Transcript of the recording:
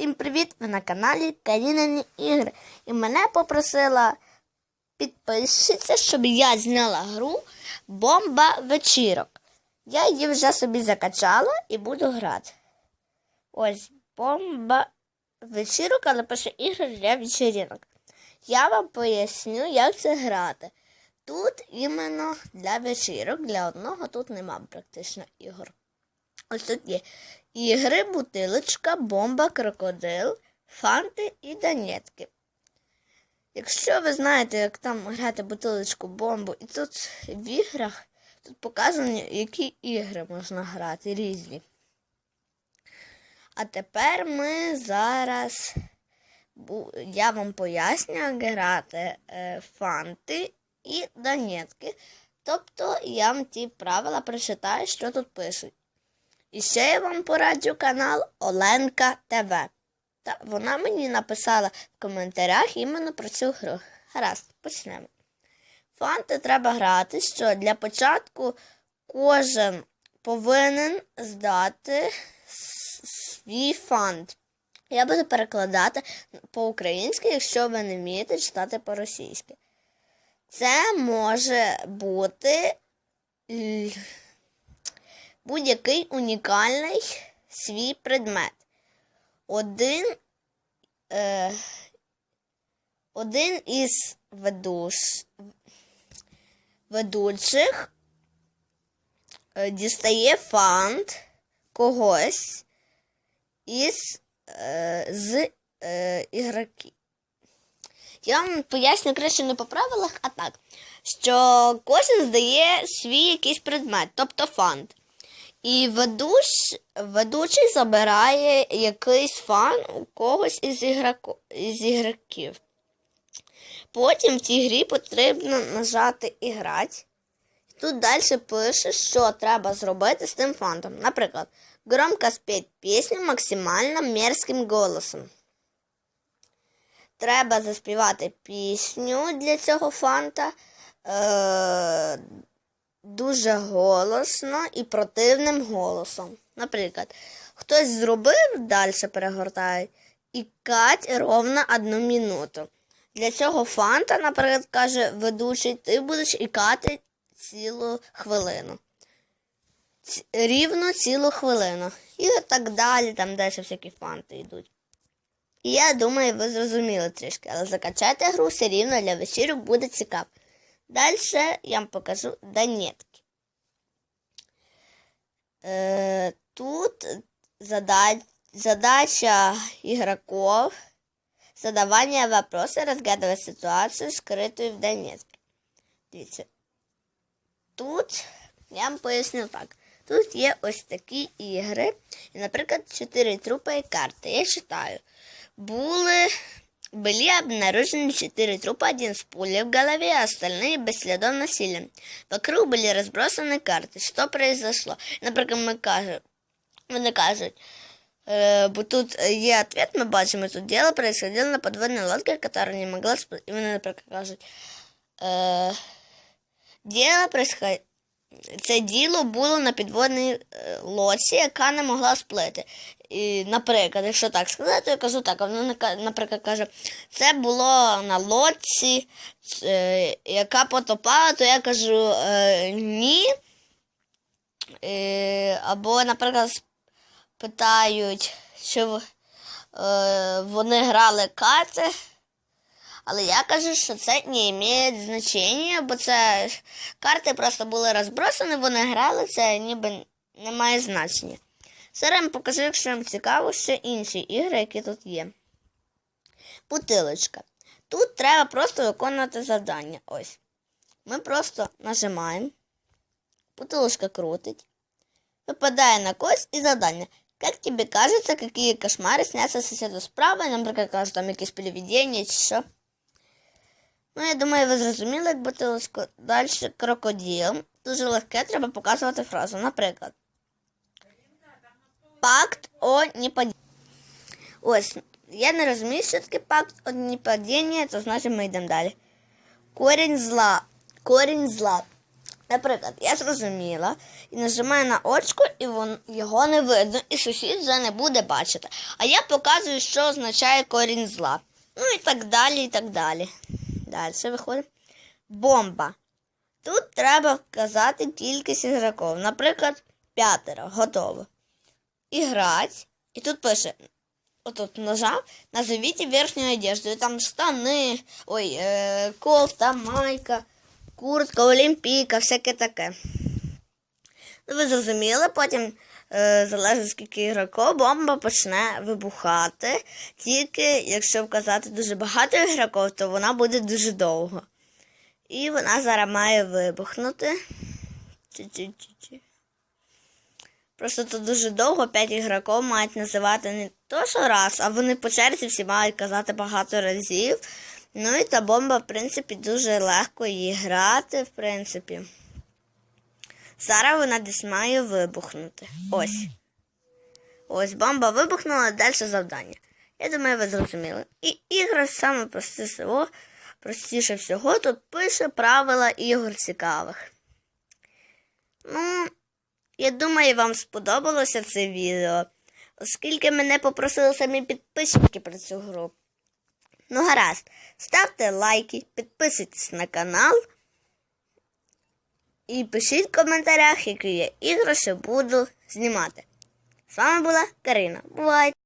Всім привіт! Ви на каналі Карінані Ігри. І мене попросила підписчиця, щоб я зняла гру Бомба вечірок. Я її вже собі закачала і буду грати. Ось бомба вечірок, але пише ігри для вечірок. Я вам поясню, як це грати. Тут іменно для вечірок, для одного тут нема практично ігор. Ось тут є ігри, бутилочка, бомба, крокодил, фанти і данетки. Якщо ви знаєте, як там грати бутилочку, бомбу, і тут в іграх тут показано, які ігри можна грати різні. А тепер ми зараз я вам поясню, як грати е, фанти і данетки. Тобто я вам ті правила прочитаю, що тут пишуть. І ще я вам пораджу канал Оленка ТВ. Та вона мені написала в коментарях іменно про цю гру. Гаразд, почнемо. Фанти треба грати, що для початку кожен повинен здати свій фант. Я буду перекладати по-українськи, якщо ви не вмієте читати по-російськи. Це може бути будь-який унікальний свій предмет. Один, е, один із ведуш, ведучих е, дістає фант когось із е, з е, ігроків. Я вам поясню краще не по правилах, а так, що кожен здає свій якийсь предмет, тобто фант. І ведуч, ведучий забирає якийсь фан у когось із, ігроко, із ігроків. Потім в цій грі потрібно нажати і грати. Тут далі пише, що треба зробити з тим фантом. Наприклад, громко спеть пісню максимально мерзким голосом. Треба заспівати пісню для цього фанта. Е- дуже голосно і противним голосом. Наприклад, хтось зробив, далі перегортає, і кать ровно одну минуту. Для цього фанта, наприклад, каже ведучий, ти будеш ікати цілу хвилину. Ці- Рівно цілу хвилину. І так далі, там далі всякі фанти йдуть. І я думаю, ви зрозуміли трішки, але закачати гру все рівно для вечірок буде цікаво. Далі я вам покажу данетки. Е, тут зада- задача игроков задавание вопроса, разгадывать ситуацию, скрытую в данетке. Дивіться. Тут я вам поясню так. Тут є ось такі ігри. І, наприклад, чотири трупи і карти. Я читаю. Були были обнаружены четыре трупа, один с пулей в голове, а остальные без следов насилия. Вокруг были разбросаны карты. Что произошло? Наприклад, ми кажемо, вони кажуть, е, бо тут є ответ, ми бачимо, тут дело происходило на подводной лодке, которая не могла сп- І вони, наприклад, кажуть, е, дело происходило це діло було на підводній е, лодці, яка не могла сплити. І, наприклад, якщо так сказати, то я кажу так, вона, наприклад, каже, це було на лодці, е, яка потопала, то я кажу е, ні. Е, або, наприклад, питають, чи е, вони грали карти. Але я кажу, що це не має значення, бо це карти просто були розбросані, вони грали, це ніби не має значення. Вам покажу, якщо вам цікаво, ще інші ігри, які тут є. Бутилочка. Тут треба просто виконувати завдання. Ось. Ми просто нажимаємо. Бутилочка крутить. Випадає на когось і завдання. Как тебе кажется, какие кошмари снятся соседу справа, наприклад, кажуть, там якісь привидення чи що. Ну, я думаю, ви зрозуміли, як бутилочку. Далі крокодил. Дуже легке, треба показувати фразу. Наприклад. Пакт о непадінні. Ось, я не розумію, що таке пакт о непадінні, то значить ми йдемо далі. Корінь зла. Корінь зла. Наприклад, я зрозуміла і нажимаю на очко, і вон, його не видно, і сусід вже не буде бачити. А я показую, що означає корінь зла. Ну і так далі, і так далі. Далі виходить. Бомба. Тут треба вказати кількість ігроків. Наприклад, п'ятеро. Готово. Іграть. І тут пише. Отут нажав, назовіть верхню одежду. І там штани, ой, е, кофта, майка, куртка, олімпійка, всяке таке. Ну, ви зрозуміли, потім, е, залежить скільки ігроків, бомба почне вибухати. Тільки якщо вказати дуже багато ігроків, то вона буде дуже довго. І вона зараз має вибухнути. Чі-чі-чі-чі. Просто тут дуже довго 5 ігроків мають називати не то, що раз, а вони по черзі всі мають казати багато разів. Ну і та бомба, в принципі, дуже легко її грати, в принципі. Зараз вона десь має вибухнути. Ось. Ось бомба вибухнула, далі завдання. Я думаю, ви зрозуміли. І ігра саме простіше всього, простіше всього тут пише правила ігор цікавих. Ну, я думаю, вам сподобалося це відео, оскільки мене попросили самі підписники про цю гру. Ну, гаразд, ставте лайки, підписуйтесь на канал і пишіть в коментарях, які я ігри ще буду знімати. З вами була Карина. Бувайте!